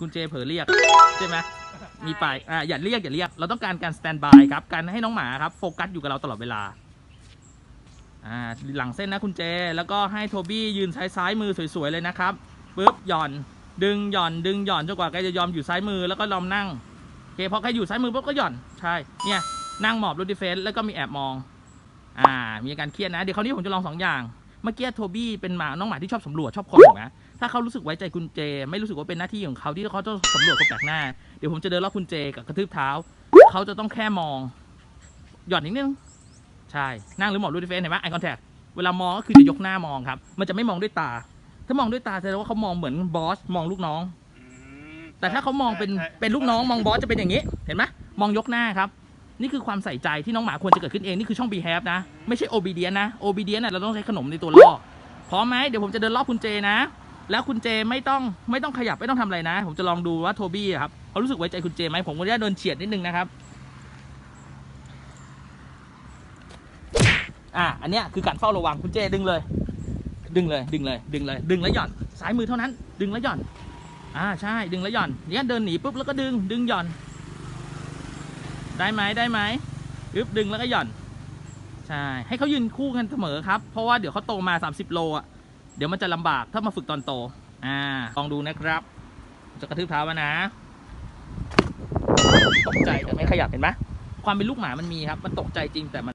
คุณเจเผลอเรียกใช่ไหมมีไปอ่าอย่าเรียกอย่าเรียก เราต้องการการสแตนบายครับการให้น้องหมาครับโฟกัสอยู่กับเราตลอดเวลาอ่าหลังเส้นนะคุณเจ แล้วก็ให้โทบี้ยืนซ้ายซ้ายมือสวยๆเลยนะครับปึ๊บหย่อน ดึงหย่อนดึงหย่อนจนกว่าแกจะยอมอยู่ซ้ายมือแล้วก็ยอมนั่งโอเคพอแกอยู่ซ้ายมือปุ๊บก็หย่อนใช่เนี่ยนั่งหมอบรูดดิเฟนแล้วก็มีแอบมอง อ่า มีอาการเครียดนะ เดี๋ยวคราวนี้ผมจะลองสองอย่าง เมื่อกี้โทบี้เป็นหมาน้องหมาที่ชอบสำรวจชอบคนถูกไหมถ้าเขารู้สึกไว้ใจคุณเจ ไม่รู้สึกว่าเป็นหน้าที่ของเขาที่เขาจะสำรวจคนแปลกหน้า เดี๋ยวผมจะเดินรอบคุณเจกับกระทืบเท้า เขาจะต้องแค่มอง หย่อนนิดนึง ใช่ นั่งหรือหมอบรูดดิเฟนเห็นไหมไอคอนแทคเวลามองก็คือจะยกหน้ามองครับ มันจะไม่มองด้วยตา ถ้ามองด้วยตาแสดงว่าเขามองเหมือนบอสมองลูกน้อง แต่ถ้าเขามองเป็นเป็นลูกน้องมองบอสจะเป็นอย่างนี้ เห็นไหมมองยกหน้าครับ นี่คือความใส่ใจที่น้องหมาควรจะเกิดขึ้นเอง นี่คือช่อง behave นะ ไม่ใช่ obedient นะ obedient น่ะเราต้องใช้ขนมในตัวล่อพร้อมไหมเดี๋ยวผมจะเดินรอบคุณเจนะ แล้วคุณเจไม่ต้องไม่ต้องขยับไม่ต้องทำอะไรนะ ผมจะลองดูว่าโทบี้ครับเขารู้สึกไว้ใจคุณเจไหมผมก็จะเดินเฉียดนิดนึงนะครับอะอันเนี้ยคือการเฝ้าระวังคุณเจดึงเลย ดึงเลยดึงเลย ดึงเลย ดึงแล้วหย่อนซ้ายมือเท่านั้น ดึงแล้วหย่อนอ่าใช่ดึงแล้วหย่อนเนี้ยเดินหนีปุ๊บแล้วก็ดึงดึงหย่อน ได้ไหมได้ไหมอึบดึงแล้วก็หย่อน ใช่ ให้เขายืนคู่กันเสมอครับ เพราะว่าเดี๋ยวเขาโตมา 30 โลอะ เดี๋ยวมันจะลำบากถ้ามาฝึกตอนโต อ่า ลองดูนะครับ จะกระทืบเท้ามานะตกใจแต่ไม่ขยับเห็นไหมความเป็นลูกหมามันมีครับ มันตกใจจริงแต่มัน